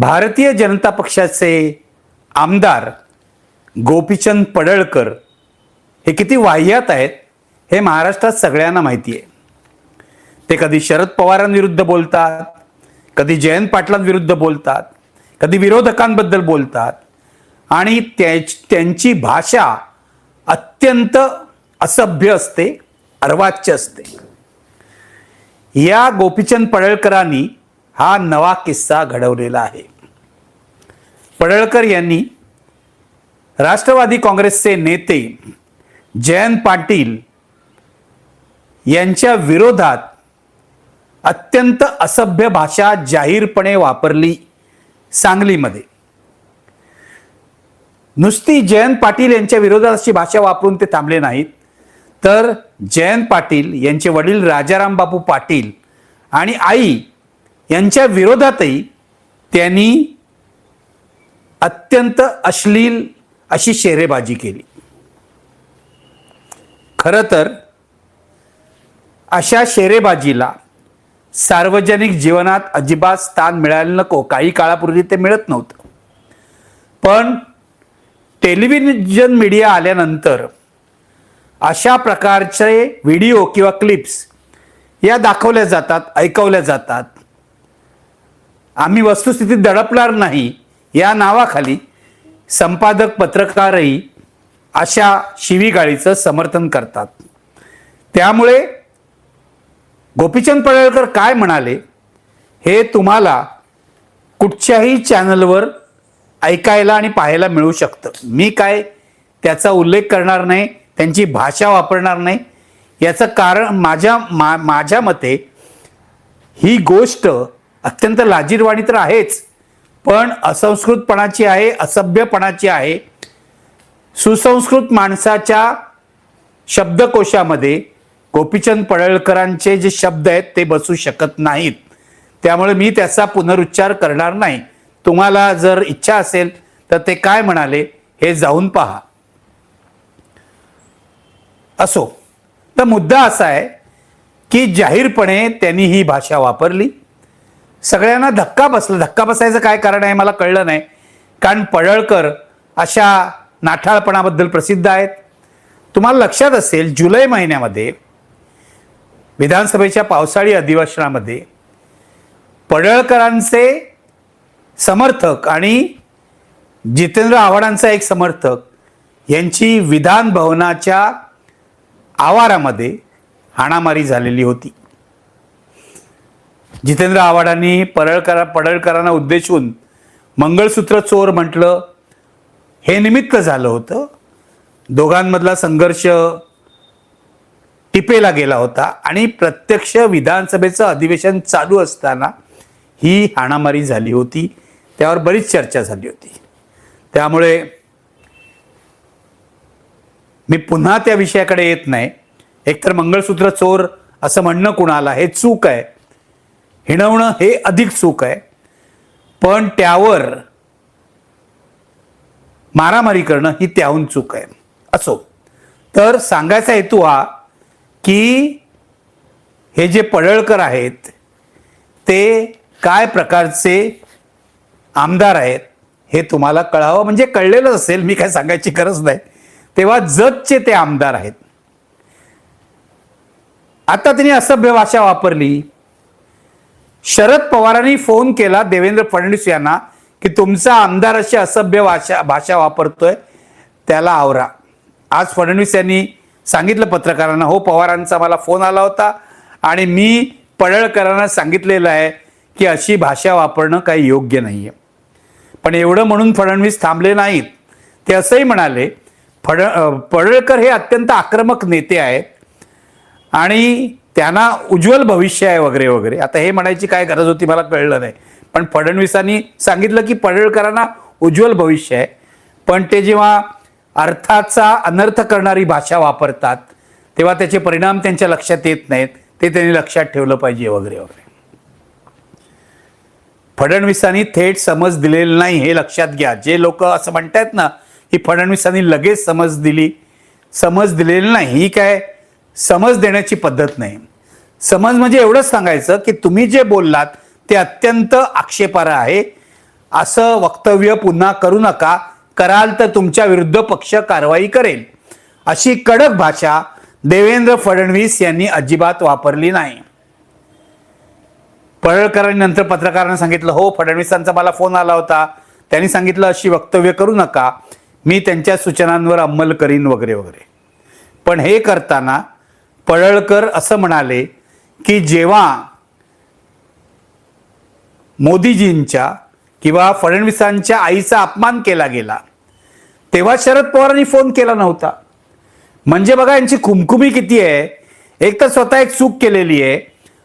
भारतीय जनता पक्षाचे आमदार गोपीचंद पडळकर हे किती वाह्यात आहेत हे महाराष्ट्रात सगळ्यांना माहिती आहे. ते कधी शरद पवारांविरुद्ध बोलतात कधी जयंत पाटलांविरुद्ध बोलतात कधी विरोधकांबद्दल बोलतात आणि त्यांची भाषा अत्यंत असभ्य असते अर्वाच्य असते. या गोपीचंद पडळकरांनी हा नवा किस्सा घडवलेला आहे. पडळकर यांनी राष्ट्रवादी काँग्रेसचे नेते जयंत पाटील यांच्या विरोधात अत्यंत असभ्य भाषा जाहीरपणे वापरली सांगलीमध्ये. नुसती जयंत पाटील यांच्या विरोधात अशी भाषा वापरून ते थांबले नाहीत तर जयंत पाटील यांचे वडील राजाराम बापू पाटील आणि आई यांच्या विरोधातही त्यांनी अत्यंत अश्लील अशी शेरेबाजी केली. खरं तर अशा शेरेबाजीला सार्वजनिक जीवनात अजिबात स्थान मिळायला नको. काही काळापूर्वी ते मिळत नव्हतं. पण टेलिव्हिजन मीडिया आल्यानंतर अशा प्रकारचे व्हिडिओ किंवा क्लिप्स या दाखवल्या जातात ऐकवल्या जातात. आम्ही वस्तुस्थितीत दडपणार नाही. या नावाखाली संपादक पत्रकारही अशा शिवीगाळीचं समर्थन करतात. त्यामुळे गोपीचंद पडळकर काय म्हणाले हे तुम्हाला कुठच्याही चॅनलवर ऐकायला आणि पाहायला मिळू शकतं. मी काय त्याचा उल्लेख करणार नाही त्यांची भाषा वापरणार नाही. याचं कारण माझ्या मा माझ्या मते ही गोष्ट अत्यंत लाजीरवाणी तर आहेच पण असंस्कृतपणाची आहे असभ्यपणाची आहे. सुसंस्कृत माणसाच्या शब्दकोशामध्ये गोपीचंद पडळकरांचे जे शब्द आहेत ते बसू शकत नाहीत. त्यामुळे मी त्याचा पुनरुच्चार करणार नाही. तुम्हाला जर इच्छा असेल तर ते काय म्हणाले हे जाऊन पहा. असो तर मुद्दा असा आहे की जाहीरपणे त्यांनी ही भाषा वापरली. सगळ्यांना धक्का बसला. धक्का बसायचं काय कारण आहे मला कळलं नाही. कारण पडळकर अशा नाठाळपणाबद्दल प्रसिद्ध आहेत. तुम्हाला लक्षात असेल जुलै महिन्यामध्ये विधानसभेच्या पावसाळी अधिवेशनामध्ये पडळकरांचे समर्थक आणि जितेंद्र आव्हाडांचा एक समर्थक यांची विधान भवनाच्या आवारामध्ये हाणामारी झालेली होती. जितेंद्र आव्हाडांनी परळकर पडळकरांना उद्देशून मंगळसूत्र चोर म्हटलं हे निमित्त झालं होतं. दोघांमधला संघर्ष टिपेला गेला होता आणि प्रत्यक्ष विधानसभेचं अधिवेशन चालू असताना ही हाणामारी झाली होती. त्यावर बरीच चर्चा झाली होती. त्यामुळे मी पुन्हा त्या विषयाकडे येत नाही. एकतर मंगळसूत्र चोर असं म्हणणं कुणाला हे चूक आहे. हिणवणं हे अधिक चूक आहे. पण त्यावर मारामारी करणं ही त्याहून चूक आहे. असो. तर सांगायचा हेतू हा की हे जे पडळकर आहेत ते काय प्रकारचे आमदार आहेत हे तुम्हाला कळावं. म्हणजे कळलेलं असेल मी काय सांगायची गरज नाही. तेव्हा जतचे ते आमदार आहेत. आता त्यांनी असभ्य भाषा वापरली. शरद पवारांनी फोन केला देवेंद्र फडणवीस यांना की तुमचा आमदार अशी असभ्य भाषा भाषा वापरतोय त्याला आवरा. आज फडणवीस यांनी सांगितलं पत्रकारांना हो पवारांचा मला फोन आला होता आणि मी पडळकरांना सांगितलेलं आहे की अशी भाषा वापरणं काही योग्य नाही आहे पण एवढं म्हणून फडणवीस थांबले नाहीत. ते असंही म्हणाले फड पडळकर हे अत्यंत आक्रमक नेते आहेत आणि त्यांना उज्ज्वल भविष्य आहे वगैरे वगैरे. आता हे म्हणायची काय गरज होती मला कळलं नाही. पण फडणवीसांनी सांगितलं की पडळकरांना उज्ज्वल भविष्य आहे. पण ते जेव्हा अर्थाचा अनर्थ करणारी भाषा वापरतात तेव्हा त्याचे परिणाम त्यांच्या लक्षात येत नाहीत. ते त्यांनी लक्षात ठेवलं पाहिजे वगैरे वगैरे. फडणवीसांनी थेट समज दिलेली नाही हे लक्षात घ्या. जे लोक असं म्हणतायत ना की फडणवीसांनी लगेच समज दिली समज दिलेली नाही. ही काय समज देण्याची पद्धत नाही. समज म्हणजे एवढंच सांगायचं की तुम्ही जे बोललात ते अत्यंत आक्षेपार्ह आहे. असं वक्तव्य पुन्हा करू नका. कराल तर तुमच्या विरुद्ध पक्ष कारवाई करेल. अशी कडक भाषा देवेंद्र फडणवीस यांनी अजिबात वापरली नाही. पडळकरांनी नंतर पत्रकारांना सांगितलं हो फडणवीसांचा मला फोन आला होता. त्यांनी सांगितलं अशी वक्तव्य करू नका. मी त्यांच्या सूचनांवर अंमल करीन वगैरे वगैरे. पण हे करताना पळळकर असं म्हणाले की जेव्हा मोदीजींच्या किंवा फडणवीसांच्या आईचा अपमान केला गेला तेव्हा शरद पवारांनी फोन केला नव्हता. म्हणजे बघा यांची कुमकुमी किती आहे. एक तर स्वतः एक चूक केलेली आहे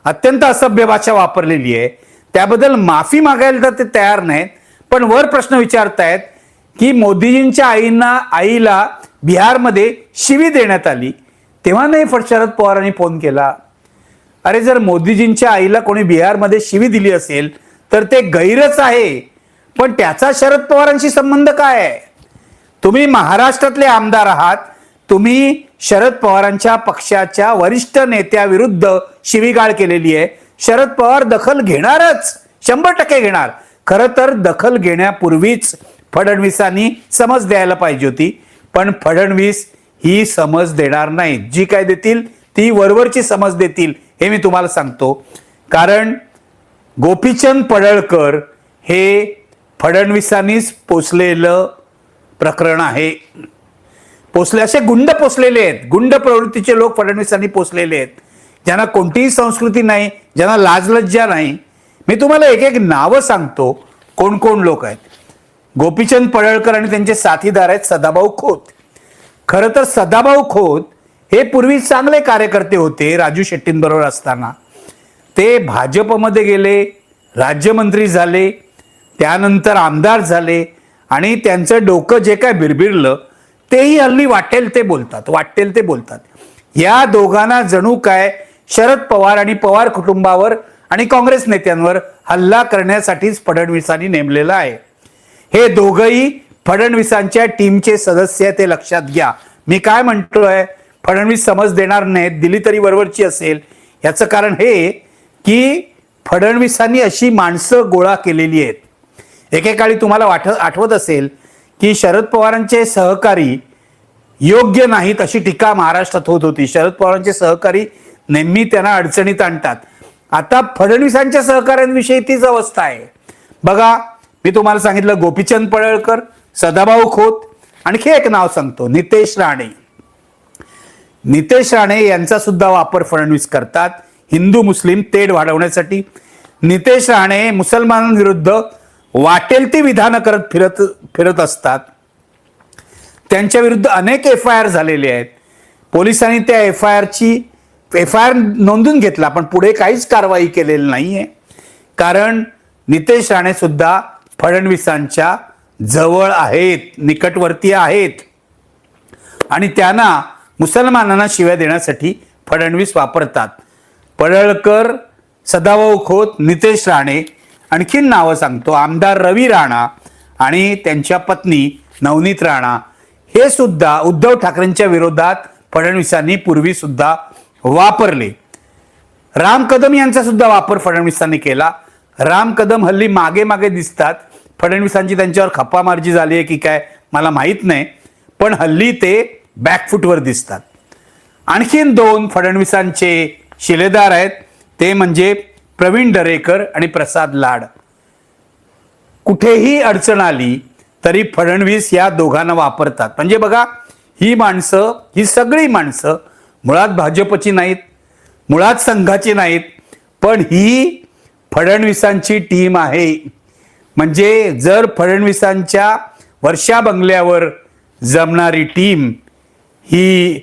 अत्यंत असभ्य भाषा वापरलेली आहे. त्याबद्दल माफी मागायला तर ते तयार नाहीत पण वर प्रश्न विचारतायत की मोदीजींच्या आईंना आईला बिहारमध्ये शिवी देण्यात आली. तेव्हा नाही फड शरद पवारांनी फोन केला. अरे जर मोदीजींच्या आईला कोणी बिहारमध्ये शिवी दिली असेल तर ते गैरच आहे. पण त्याचा शरद पवारांशी संबंध काय आहे? तुम्ही महाराष्ट्रातले आमदार आहात तुम्ही शरद पवारांच्या पक्षाच्या वरिष्ठ नेत्याविरुद्ध शिवीगाळ केलेली आहे. शरद पवार दखल घेणारच शंभर टक्के घेणार. खरं तर दखल घेण्यापूर्वीच फडणवीसांनी समज द्यायला पाहिजे होती. पण फडणवीस ही समज देणार नाहीत जी काय देतील ती वरवरची समज देतील हे मी तुम्हाला सांगतो. कारण गोपीचंद पडळकर हे फडणवीसांनीच पोचलेलं प्रकरण आहे. पोचले असे गुंड पोचलेले आहेत. गुंड प्रवृत्तीचे लोक फडणवीसांनी पोचलेले आहेत. ज्यांना कोणतीही संस्कृती नाही ज्यांना लाजलज्जा नाही. मी तुम्हाला एक एक नावं सांगतो. कोण कोण लोक आहेत? गोपीचंद पडळकर आणि त्यांचे साथीदार आहेत सदाभाऊ खोत. खरं तर सदाभाऊ खोत हे पूर्वी चांगले कार्यकर्ते होते राजू शेट्टींबरोबर असताना. ते भाजपमध्ये गेले राज्यमंत्री झाले त्यानंतर आमदार झाले आणि त्यांचं डोकं जे काय बिरबिरलं तेही हल्ली वाटेल ते बोलतात वाटेल ते बोलतात. या दोघांना जणू काय शरद पवार आणि पवार कुटुंबावर आणि काँग्रेस नेत्यांवर हल्ला करण्यासाठीच फडणवीसांनी नेमलेलं आहे. हे दोघंही फडणवीसांच्या टीमचे सदस्य ते लक्षात घ्या. मी काय म्हणतोय? फडणवीस समज देणार नाहीत दिली तरी वरवरची असेल. याचं कारण हे की फडणवीसांनी अशी माणसं गोळा केलेली आहेत. एकेकाळी तुम्हाला वाट आठवत असेल की शरद पवारांचे सहकारी योग्य नाहीत अशी टीका महाराष्ट्रात होत होती. शरद पवारांचे सहकारी नेहमी त्यांना अडचणीत आणतात. आता फडणवीसांच्या सहकाऱ्यांविषयी तीच अवस्था आहे. बघा मी तुम्हाला सांगितलं गोपीचंद पडळकर सदाभाऊ खोत. आणखी एक नाव सांगतो नितेश राणे. नितेश राणे यांचा सुद्धा वापर फडणवीस करतात. हिंदू मुस्लिम तेढ वाढवण्यासाठी. नितेश राणे मुसलमानांविरुद्ध वाटेल ती विधानं करत फिरत फिरत असतात. त्यांच्या विरुद्ध अनेक एफ आय आर झालेले आहेत. पोलिसांनी त्या एफ आय आरची एफ आय आर नोंदून घेतला पण पुढे काहीच कारवाई केलेली नाही आहे कारण नितेश राणे सुद्धा फडणवीसांच्या जवळ आहेत निकटवर्ती आहेत. आणि त्यांना मुसलमानांना शिव्या देण्यासाठी फडणवीस वापरतात. पडळकर सदाभाऊ खोत नितेश राणे आणखीन नावं सांगतो. आमदार रवी राणा आणि त्यांच्या पत्नी नवनीत राणा. हे सुद्धा उद्धव ठाकरेंच्या विरोधात फडणवीसांनी पूर्वी सुद्धा वापरले. राम कदम यांचा सुद्धा वापर फडणवीसांनी केला. राम कदम हल्ली मागे मागे दिसतात. फडणवीसांची त्यांच्यावर खप्पामार्जी झाली आहे की काय मला माहीत नाही पण हल्ली ते बॅकफूटवर दिसतात. आणखीन दोन फडणवीसांचे शिलेदार आहेत ते म्हणजे प्रवीण दरेकर आणि प्रसाद लाड. कुठेही अडचण आली तरी फडणवीस या दोघांना वापरतात. म्हणजे बघा ही माणसं ही सगळी माणसं मुळात भाजपची नाहीत मुळात संघाची नाहीत पण ही फडणवीसांची टीम आहे. म्हणजे जर फडणवीसांच्या वर्षा बंगल्यावर जमणारी टीम ही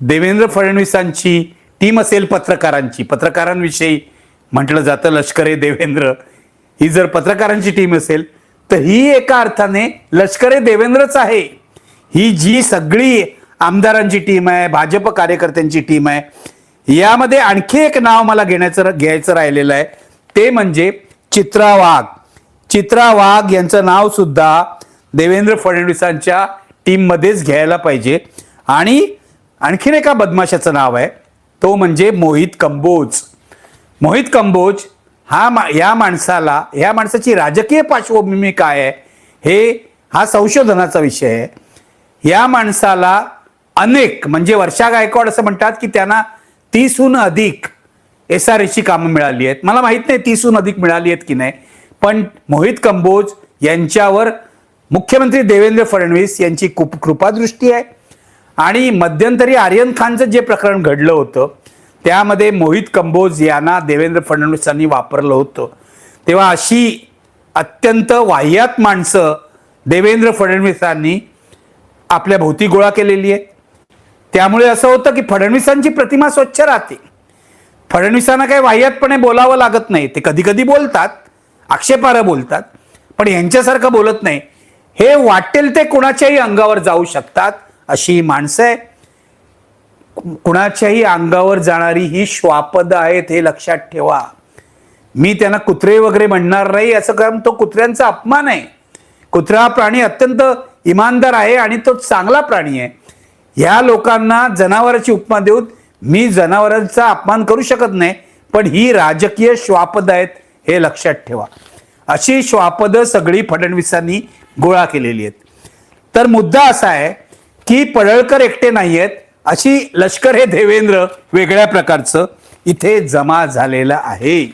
देवेंद्र फडणवीसांची टीम असेल पत्रकारांची पत्रकारांविषयी म्हटलं जातं लष्करे देवेंद्र ही जर पत्रकारांची टीम असेल तर ही एका अर्थाने लष्करे देवेंद्रच आहे. ही जी सगळी आमदारांची टीम आहे भाजप कार्यकर्त्यांची टीम आहे यामध्ये आणखी एक नाव मला घेण्याचं घ्यायचं राहिलेलं आहे ते म्हणजे चित्रा वाघ चित्रा वाघ यांचं नाव सुद्धा देवेंद्र फडणवीसांच्या टीममध्येच घ्यायला पाहिजे. आणि आणखीन एका बदमाशाचं नाव आहे. तो म्हणजे मोहित कंबोज. मोहित कंबोज हा मा या माणसाला या माणसाची राजकीय पार्श्वभूमी काय आहे? हे हा संशोधनाचा विषय आहे. या माणसाला अनेक म्हणजे वर्षा गायकवाड असं म्हणतात की त्यांना तीसहून अधिक एस आर एची कामं मिळाली आहेत. मला माहीत नाही तीसहून अधिक मिळाली आहेत की नाही. पण मोहित कंबोज यांच्यावर मुख्यमंत्री देवेंद्र फडणवीस यांची कुप कृपादृष्टी आहे. आणि मध्यंतरी आर्यन खानचं जे प्रकरण घडलं होतं त्यामध्ये मोहित कंबोज यांना देवेंद्र फडणवीसांनी वापरलं होतं. तेव्हा अशी अत्यंत वाह्यात माणसं देवेंद्र फडणवीसांनी आपल्या भोवती गोळा केलेली आहे त्यामुळे असं होतं की फडणवीसांची प्रतिमा स्वच्छ राहते. फडणवीसांना काही वाह्यातपणे बोलावं लागत नाही. ते कधी कधी बोलतात आक्षेपार्ह बोलतात पण यांच्यासारखं बोलत नाही. हे वाटेल ते कुणाच्याही अंगावर जाऊ शकतात अशी माणसं आहे. कुणाच्याही अंगावर जाणारी ही श्वापद आहेत हे लक्षात ठेवा. मी त्यांना कुत्रे वगैरे म्हणणार नाही असं कारण तो कुत्र्यांचा अपमान आहे. कुत्रा हा प्राणी अत्यंत इमानदार आहे आणि तो चांगला प्राणी आहे. ह्या लोकांना जनावराची उपमा देऊन मी जनावरांचा अपमान करू शकत नाही पण ही राजकीय श्वापद आहेत हे लक्षात ठेवा. अशी श्वापद सगळी फडणवीसांनी गोळा केलेली आहेत. तर मुद्दा असा आहे की पडळकर एकटे नाही आहेत अशी लष्कर हे देवेंद्र वेगळ्या प्रकारचं इथे जमा झालेलं आहे.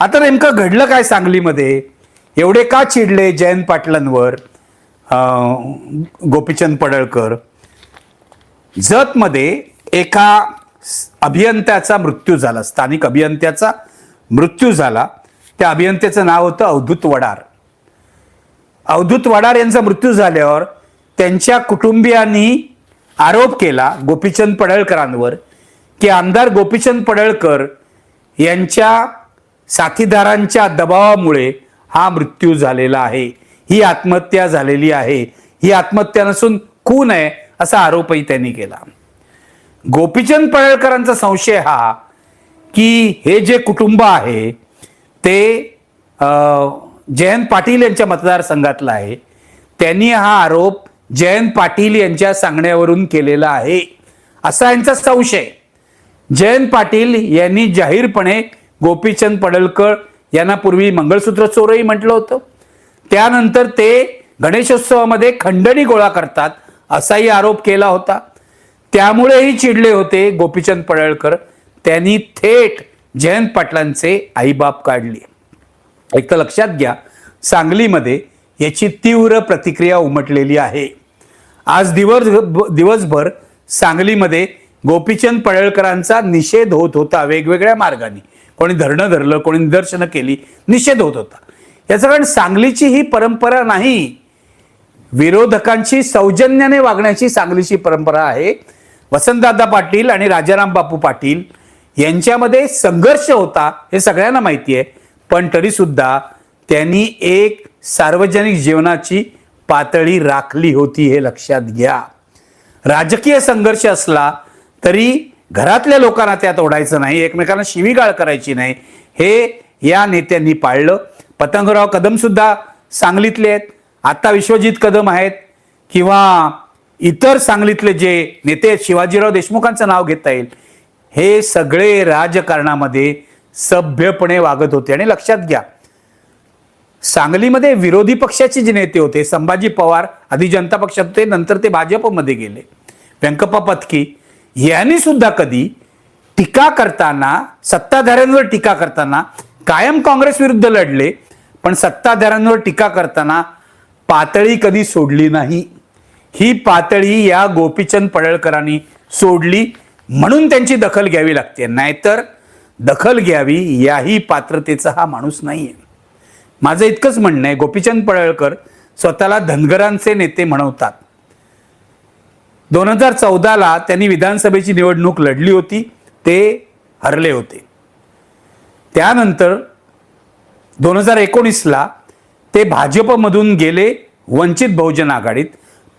आता नेमकं घडलं काय सांगलीमध्ये? एवढे का चिडले जयंत पाटलांवर? गोपीचंद पडळकर? जतमध्ये एका अभियंत्याचा मृत्यू झाला स्थानिक अभियंत्याचा मृत्यू झाला. त्या अभियंत्याचं नाव होतं अवधूत वडार. अवधूत वडार यांचा मृत्यू झाल्यावर त्यांच्या कुटुंबियांनी आरोप केला गोपीचंद पडळकरांवर की आमदार गोपीचंद पडळकर यांच्या साथीदारांच्या दबावामुळे हा मृत्यू झालेला आहे. ही आत्महत्या झालेली आहे. ही आत्महत्या नसून खून आहे असा आरोपही त्यांनी केला. गोपीचंद पडळकरांचा संशय हा की हे जे कुटुंब आहे ते जयंत पाटील यांच्या मतदारसंघातला आहे. त्यांनी हा आरोप जयंत पाटील यांच्या सांगण्यावरून केलेला आहे असा यांचा संशय. जयंत पाटील यांनी जाहीरपणे गोपीचंद पडळकर यांना पूर्वी मंगळसूत्र चोरही म्हटलं होतं. त्यानंतर ते गणेशोत्सवामध्ये खंडणी गोळा करतात असाही आरोप केला होता. त्यामुळेही चिडले होते गोपीचंद पडळकर. त्यांनी थेट जयंत पाटलांचे आईबाप काढले. एक तर लक्षात घ्या सांगलीमध्ये याची तीव्र प्रतिक्रिया उमटलेली आहे. आज दिवस दिवसभर सांगलीमध्ये गोपीचंद पडळकरांचा निषेध होत होता वेगवेगळ्या मार्गाने. कोणी धरणं धरलं कोणी निदर्शनं केली निषेध होत होता. याचं कारण सांगलीची ही परंपरा नाही. विरोधकांची सौजन्याने वागण्याची सांगलीची परंपरा आहे. वसंतदादा पाटील आणि राजाराम बापू पाटील यांच्यामध्ये संघर्ष होता हे सगळ्यांना माहिती आहे. पण तरीसुद्धा त्यांनी एक सार्वजनिक जीवनाची पातळी राखली होती हे लक्षात घ्या. राजकीय संघर्ष असला तरी घरातल्या लोकांना त्यात ओढायचं नाही एकमेकांना शिवीगाळ करायची नाही. हे या नेत्यांनी पाळलं. पतंगराव कदमसुद्धा सांगलीतले आहेत. आत्ता विश्वजित कदम आहेत किंवा इतर सांगलीतले जे नेते शिवाजीराव देशमुखांचं नाव घेता येईल हे सगळे राजकारणामध्ये सभ्यपणे वागत होते. आणि लक्षात घ्या सांगलीमध्ये विरोधी पक्षाचे जे नेते होते संभाजी पवार आधी जनता पक्षात होते नंतर ते भाजपमध्ये गेले. व्यंकप्पा पत्की यांनी सुद्धा कधी टीका करताना सत्ताधाऱ्यांवर टीका करताना कायम काँग्रेस विरुद्ध लढले पण सत्ताधाऱ्यांवर टीका करताना पातळी कधी सोडली नाही. ही पातळी या गोपीचंद पडळकरांनी सोडली म्हणून त्यांची दखल घ्यावी लागते. नाहीतर दखल घ्यावी याही पात्रतेचा हा माणूस नाही आहे माझं इतकंच म्हणणं आहे गोपीचंद पडळकर स्वतःला धनगरांचे नेते म्हणवतात. दोन हजार चौदाला त्यांनी विधानसभेची निवडणूक लढली होती ते हरले होते. त्यानंतर दोन हजार एकोणीसला ते भाजपमधून गेले वंचित बहुजन आघाडीत.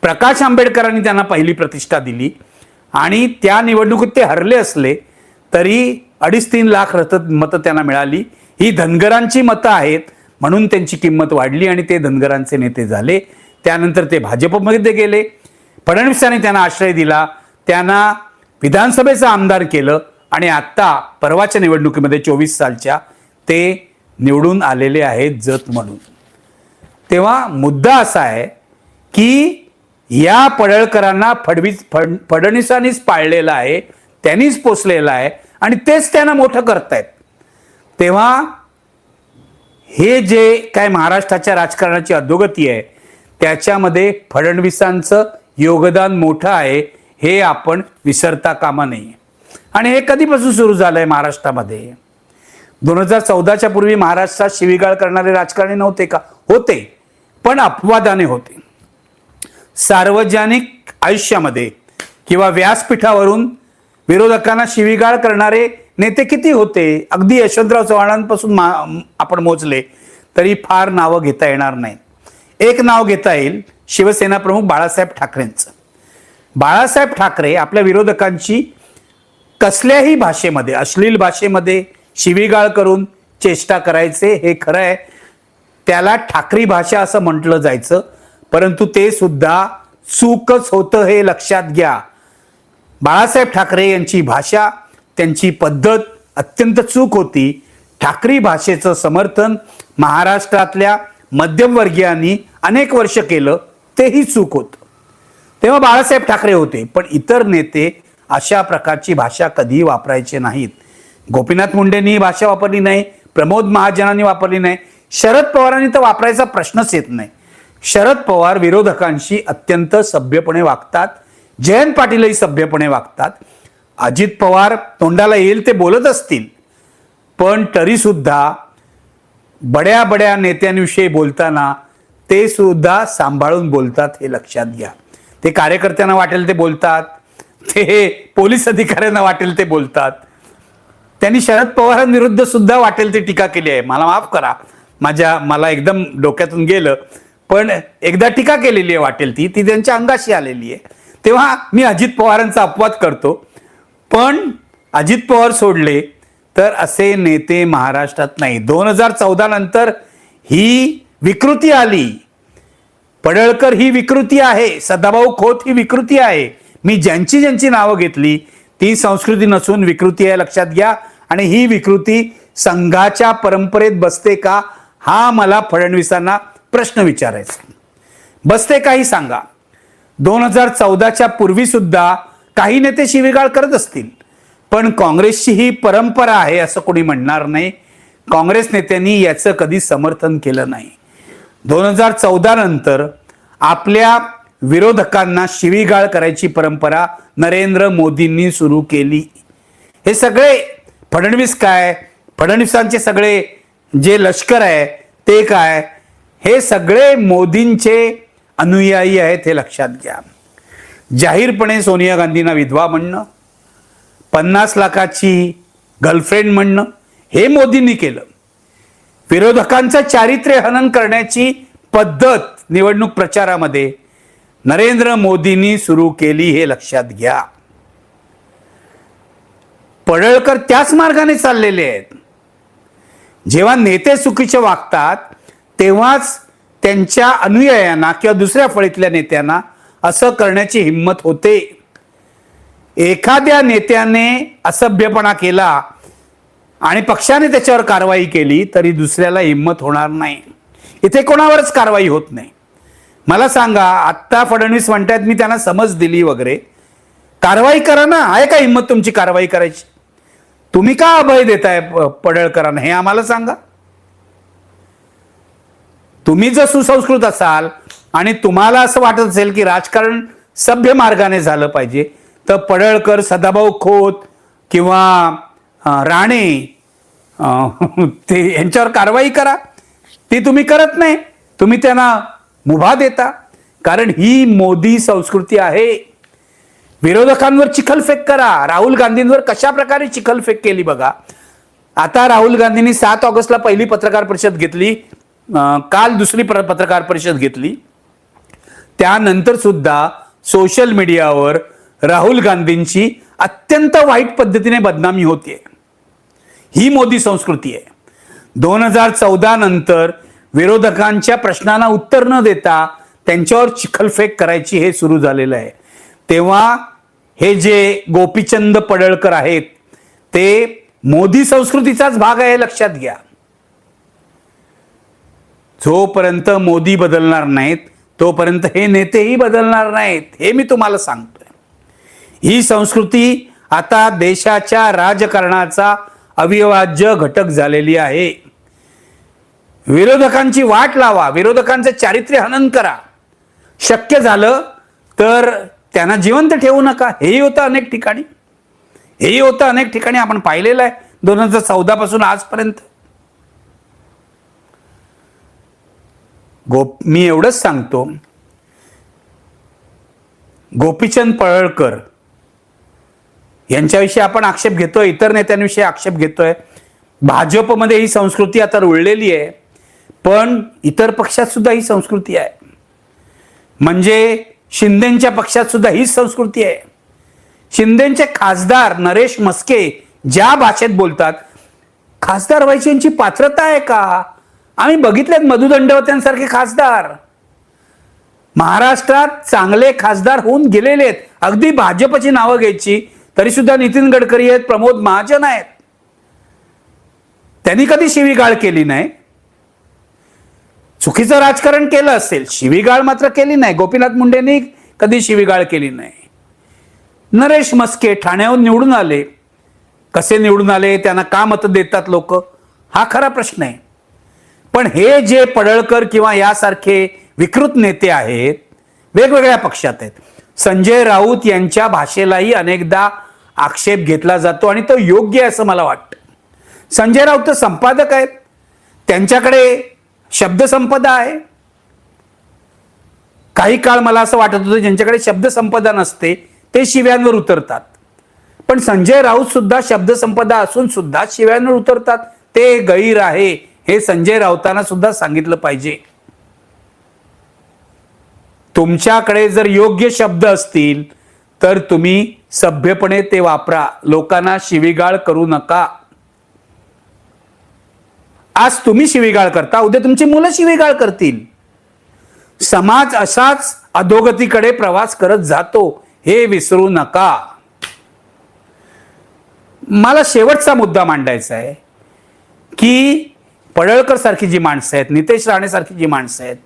प्रकाश आंबेडकरांनी त्यांना पहिली प्रतिष्ठा दिली. आणि त्या निवडणुकीत ते हरले असले तरी अडीच तीन लाख रथ मतं त्यांना मिळाली. ही धनगरांची मतं आहेत म्हणून त्यांची किंमत वाढली आणि ते धनगरांचे नेते झाले. त्यानंतर ते भाजपमध्ये गेले. फडणवीसांनी त्यांना आश्रय दिला. त्यांना विधानसभेचा आमदार केलं. आणि आत्ता परवाच्या निवडणुकीमध्ये चोवीस सालच्या ते निवडून आलेले आहेत जत म्हणून. तेव्हा मुद्दा असा आहे की या पडळकरांना फडवीस फड फडणवीसांनीच पाळलेलं आहे त्यांनीच पोचलेलं आहे आणि तेच त्यांना मोठं करतायत. तेव्हा हे जे काय महाराष्ट्राच्या राजकारणाची अधोगती आहे त्याच्यामध्ये फडणवीसांचं योगदान मोठं आहे हे आपण विसरता कामा नये. आणि हे कधीपासून सुरू झालंय महाराष्ट्रामध्ये? दोन हजार चौदाच्या पूर्वी महाराष्ट्रात शिवीगाळ करणारे राजकारणी नव्हते का? होते पण अपवादाने होते. सार्वजनिक आयुष्यामध्ये किंवा व्यासपीठावरून विरोधकांना शिवीगाळ करणारे नेते किती होते? अगदी यशवंतराव चव्हाणांपासून मा आपण मोजले तरी फार नावं घेता येणार नाही. एक नाव घेता येईल शिवसेना प्रमुख बाळासाहेब ठाकरेंचं. बाळासाहेब ठाकरे आपल्या विरोधकांची कसल्याही भाषेमध्ये अश्लील भाषेमध्ये शिवीगाळ करून चेष्टा करायचे हे खरं आहे. त्याला ठाकरी भाषा असं म्हटलं जायचं. परंतु ते सुद्धा चूकच होतं हे लक्षात घ्या. बाळासाहेब ठाकरे यांची भाषा त्यांची पद्धत अत्यंत चूक होती. ठाकरी भाषेचं समर्थन महाराष्ट्रातल्या मध्यमवर्गीयांनी अनेक वर्ष केलं तेही चूक होतं. तेव्हा बाळासाहेब ठाकरे होते पण इतर नेते अशा प्रकारची भाषा कधीही वापरायचे नाहीत. गोपीनाथ मुंडेंनी ही भाषा वापरली नाही प्रमोद महाजनांनी वापरली नाही. शरद पवारांनी तर वापरायचा प्रश्नच येत नाही. शरद पवार विरोधकांशी अत्यंत सभ्यपणे वागतात. जयंत पाटीलही सभ्यपणे वागतात. अजित पवार तोंडाला येईल ते बोलत असतील. पण तरीसुद्धा बड्या बड्या नेत्यांविषयी बोलताना ते सुद्धा सांभाळून बोलतात हे लक्षात घ्या. ते कार्यकर्त्यांना वाटेल ते बोलतात. ते पोलीस अधिकाऱ्यांना वाटेल ते बोलतात. त्यांनी शरद पवारांविरुद्ध सुद्धा वाटेल ते टीका केली आहे. मला माफ करा. माझ्या मला एकदम डोक्यातून गेलं. पण एकदा टीका केलेली आहे वाटेल ती ती त्यांच्या अंगाशी आलेली आहे. तेव्हा मी अजित पवारांचा अपवाद करतो. पण अजित पवार सोडले तर असे नेते महाराष्ट्रात नाही. दोन हजार चौदा नंतर ही विकृती आली. पडळकर ही विकृती आहे सदाभाऊ खोत ही विकृती आहे. मी ज्यांची ज्यांची नावं घेतली ती संस्कृती नसून विकृती आहे लक्षात घ्या. आणि ही विकृती संघाच्या परंपरेत बसते का? हा मला फडणवीसांना प्रश्न विचारायचे. बसते काही सांगा. दोन हजार चौदाच्या पूर्वी सुद्धा काही नेते शिवीगाळ करत असतील. पण काँग्रेसची ही परंपरा आहे असं कोणी म्हणणार नाही. काँग्रेस नेत्यांनी याचं कधी समर्थन केलं नाही. दोन हजार चौदा नंतर आपल्या विरोधकांना शिवीगाळ करायची परंपरा नरेंद्र मोदींनी सुरू केली. हे सगळे फडणवीस काय? फडणवीसांचे सगळे जे लष्कर आहे ते काय? हे सगळे मोदींचे अनुयायी आहेत हे लक्षात घ्या. जाहीरपणे सोनिया गांधींना विधवा म्हणणं पन्नास लाखाची गर्लफ्रेंड म्हणणं हे मोदींनी केलं. विरोधकांचं चारित्र्य हनन करण्याची पद्धत निवडणूक प्रचारामध्ये नरेंद्र मोदींनी सुरू केली हे लक्षात घ्या. पडळकर त्याच मार्गाने चाललेले आहेत. जेव्हा नेते चुकीचे वागतात तेव्हाच त्यांच्या अनुयायांना किंवा दुसऱ्या फळीतल्या नेत्यांना असं करण्याची हिंमत होते. एखाद्या नेत्याने असभ्यपणा केला आणि पक्षाने त्याच्यावर कारवाई केली तरी दुसऱ्याला हिंमत होणार नाही. इथे कोणावरच कारवाई होत नाही. मला सांगा आत्ता फडणवीस म्हणतात मी त्यांना समज दिली वगैरे. कारवाई करा ना आहे का हिंमत तुमची कारवाई करायची? तुम्ही का अभय देताय प- पडळकरांना? हे आम्हाला सांगा. तुम्ही जर सुसंस्कृत असाल आणि तुम्हाला असं वाटत असेल की राजकारण सभ्य मार्गाने झालं पाहिजे तर पडळकर सदाभाऊ खोत किंवा राणे ते यांच्यावर कारवाई करा. ती तुम्ही करत नाही. तुम्ही त्यांना मुभा देता. कारण ही मोदी संस्कृती आहे. विरोधकांवर चिखलफेक करा. राहुल गांधींवर कशा प्रकारे चिखलफेक केली बघा. आता राहुल गांधींनी सात ऑगस्टला पहिली पत्रकार परिषद घेतली. काल दुसरी प्र- पत्रकार परिषद घेतली. त्यानंतर सुद्धा सोशल मीडियावर राहुल गांधींची अत्यंत वाईट पद्धतीने बदनामी होते ही मोदी संस्कृती आहे. दोन हजार चौदा नंतर विरोधकांच्या प्रश्नांना उत्तर न देता त्यांच्यावर चिखलफेक करायची हे सुरू झालेलं आहे. तेव्हा हे जे गोपीचंद पडळकर आहेत ते मोदी संस्कृतीचाच भाग आहे लक्षात घ्या. जोपर्यंत मोदी बदलणार नाहीत तोपर्यंत हे नेतेही बदलणार नाहीत हे मी तुम्हाला सांगतोय. ही संस्कृती आता देशाच्या राजकारणाचा अविभाज्य घटक झालेली आहे. विरोधकांची वाट लावा विरोधकांचे चारित्र्य हनन करा. शक्य झालं तर त्यांना जिवंत ठेवू नका. हेही होतं अनेक ठिकाणी. हेही होतं अनेक ठिकाणी. आपण पाहिलेलं आहे. दोन हजार चौदा पासून आजपर्यंत. गोप मी एवढंच सांगतो. गोपीचंद पळळकर यांच्याविषयी आपण आक्षेप घेतोय इतर नेत्यांविषयी आक्षेप घेतोय. भाजपमध्ये ही संस्कृती आता रुळलेली आहे पण इतर पक्षात सुद्धा ही संस्कृती आहे. म्हणजे शिंदेच्या पक्षात सुद्धा हीच संस्कृती आहे. शिंदेचे खासदार नरेश मस्के ज्या भाषेत बोलतात खासदार व्हायची यांची पात्रता आहे का? आम्ही बघितलेत मधु दंडवत्यांसारखे खासदार. महाराष्ट्रात चांगले खासदार होऊन गेलेले आहेत. अगदी भाजपची नावं घ्यायची तरी सुद्धा नितीन गडकरी आहेत प्रमोद महाजन आहेत. त्यांनी कधी शिवीगाळ केली नाही? चुकीचं राजकारण केलं असेल शिवीगाळ मात्र केली नाही. गोपीनाथ मुंडेंनी कधी शिवीगाळ केली नाही? नरेश मस्के ठाण्याहून निवडून आले. कसे निवडून आले? त्यांना का मतं देतात लोक? हा खरा प्रश्न आहे. पण हे जे पडळकर किंवा यासारखे विकृत नेते आहेत वेगवेगळ्या पक्षात आहेत. संजय राऊत यांच्या भाषेलाही अनेकदा आक्षेप घेतला जातो आणि तो योग्य आहे असं मला वाटतं. संजय राऊत तर संपादक आहेत. त्यांच्याकडे शब्दसंपदा आहे. काही काळ मला असं वाटत होतं ज्यांच्याकडे शब्दसंपदा नसते ते शिव्यांवर उतरतात. पण संजय राऊत सुद्धा शब्दसंपदा असून सुद्धा शिव्यांवर उतरतात. ते गैर आहे. हे संजय राऊतांना सुद्धा सांगितलं पाहिजे. तुमच्याकडे जर योग्य शब्द असतील तर तुम्ही सभ्यपणे ते वापरा. लोकांना शिवीगाळ करू नका. आज तुम्ही शिवीगाळ करता उद्या तुमची मुलं शिवीगाळ करतील. समाज असाच अधोगतीकडे प्रवास करत जातो हे विसरू नका. मला शेवटचा मुद्दा मांडायचा आहे की पडळकर सारखी जी माणसं आहेत नितेश राणे सारखी जी माणसं आहेत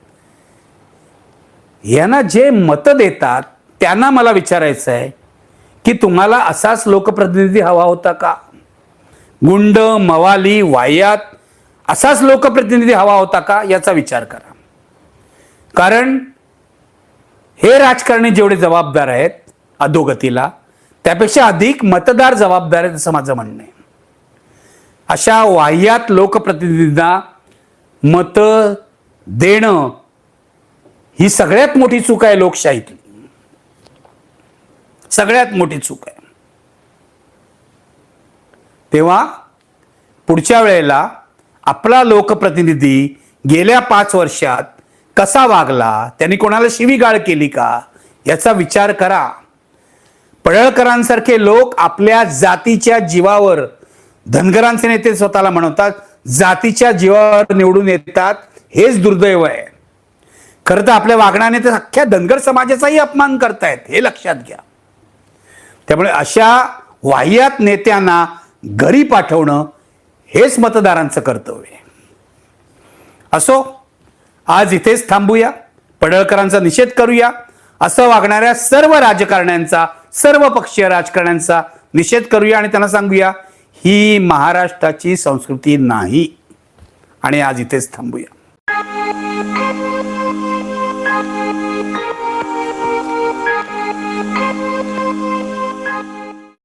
यांना जे मतं देतात त्यांना मला विचारायचं आहे की तुम्हाला असाच लोकप्रतिनिधी हवा होता का? गुंड मवाली वायात असाच लोकप्रतिनिधी हवा होता का? याचा विचार करा. कारण हे राजकारणी जेवढे जबाबदार आहेत अधोगतीला त्यापेक्षा अधिक मतदार जबाबदार आहेत असं माझं म्हणणं आहे. अशा वाह्यात लोकप्रतिनिधींना मतं देणं ही सगळ्यात मोठी चूक आहे लोकशाहीतली. सगळ्यात मोठी चूक आहे. तेव्हा पुढच्या वेळेला आपला लोकप्रतिनिधी गेल्या पाच वर्षात कसा वागला त्यांनी कोणाला शिवीगाळ केली का याचा विचार करा. पडळकरांसारखे लोक आपल्या जातीच्या जीवावर धनगरांचे नेते स्वतःला म्हणवतात जातीच्या जीवावर निवडून येतात हेच दुर्दैव आहे. खरं तर आपल्या वागण्याने तर अख्ख्या धनगर समाजाचाही अपमान करतायत हे लक्षात घ्या. त्यामुळे अशा वाह्यात नेत्यांना घरी पाठवणं हेच मतदारांचं कर्तव्य आहे. असो आज इथेच थांबूया पडळकरांचा निषेध करूया असं वागणाऱ्या सर्व राजकारण्यांचा सर्व पक्षीय राजकारण्यांचा निषेध करूया आणि त्यांना सांगूया ही महाराष्ट्राची संस्कृती नाही. आणि आज इथेच थांबूया.